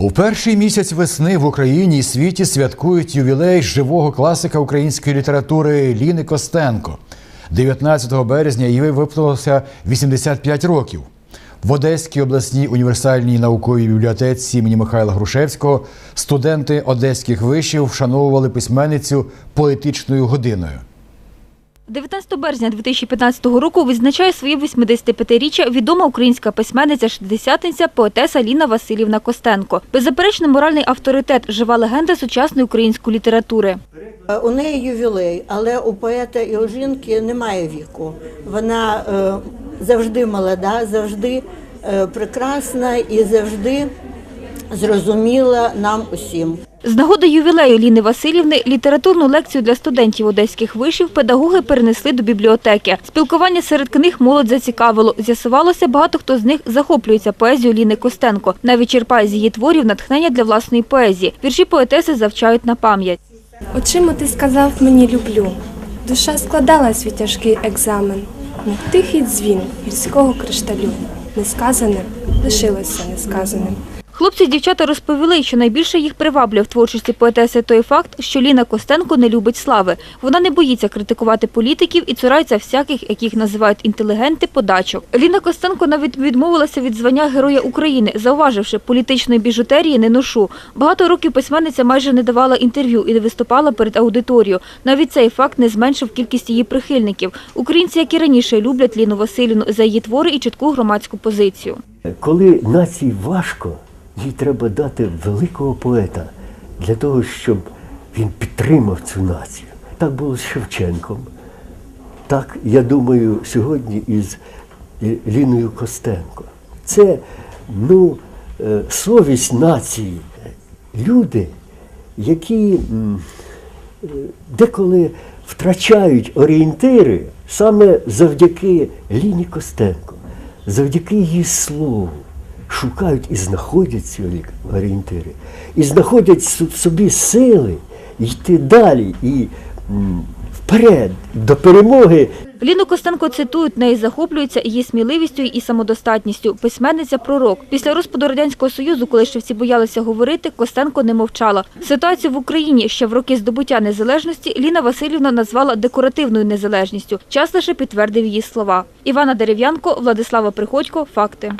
У перший місяць весни в Україні і світі святкують ювілей живого класика української літератури Ліни Костенко. 19 березня їй виповнилося 85 років. В Одеській обласній універсальній науковій бібліотеці імені Михайла Грушевського студенти одеських вишів вшановували письменницю поетичною годиною. 19 березня 2015 року відзначає своє 85-річчя відома українська письменниця шістдесятниця поетеса Ліна Васильівна Костенко. Беззаперечний моральний авторитет, жива легенда сучасної української літератури. У неї ювілей, але у поета і у жінки немає віку. Вона е, завжди молода, завжди е, прекрасна і завжди зрозуміла нам усім. З нагоди ювілею Ліни Васильівни літературну лекцію для студентів одеських вишів педагоги перенесли до бібліотеки. Спілкування серед книг молодь зацікавило. З'ясувалося, багато хто з них захоплюється поезією Ліни Костенко. Навіть черпає з її творів натхнення для власної поезії. Вірші поетеси завчають на пам'ять. Очима ти сказав мені люблю. Душа складалась від тяжкий екзамен, мов тихий дзвін гірського кришталю. Несказане лишилося несказаним. Хлопці й дівчата розповіли, що найбільше їх приваблює в творчості поетеси той факт, що Ліна Костенко не любить слави. Вона не боїться критикувати політиків і цурається всяких, яких називають інтелігенти, подачок. Ліна Костенко навіть відмовилася від звання Героя України, зауваживши, політичної біжутерії не ношу. Багато років письменниця майже не давала інтерв'ю і не виступала перед аудиторією. Навіть цей факт не зменшив кількість її прихильників. Українці, як і раніше, люблять Ліну Васильівну за її твори і чітку громадську позицію. Коли нації важко, їй треба дати великого поета для того, щоб він підтримав цю націю. Так було з Шевченком. Так, я думаю, сьогодні із Ліною Костенко. Це ну, е, совість нації. Люди, які е, деколи втрачають орієнтири саме завдяки Ліні Костенко, завдяки її слову, шукають і знаходять ці орієнтири, і знаходять в собі сили йти далі і вперед до перемоги. Ліну Костенко цитують, неї захоплюються її сміливістю і самодостатністю. Письменниця пророк. Після розпаду радянського союзу, коли ще всі боялися говорити, Костенко не мовчала. Ситуацію в Україні ще в роки здобуття незалежності Ліна Васильівна назвала декоративною незалежністю. Час лише підтвердив її слова. Івана Дерев'янко, Владислава Приходько. Факти.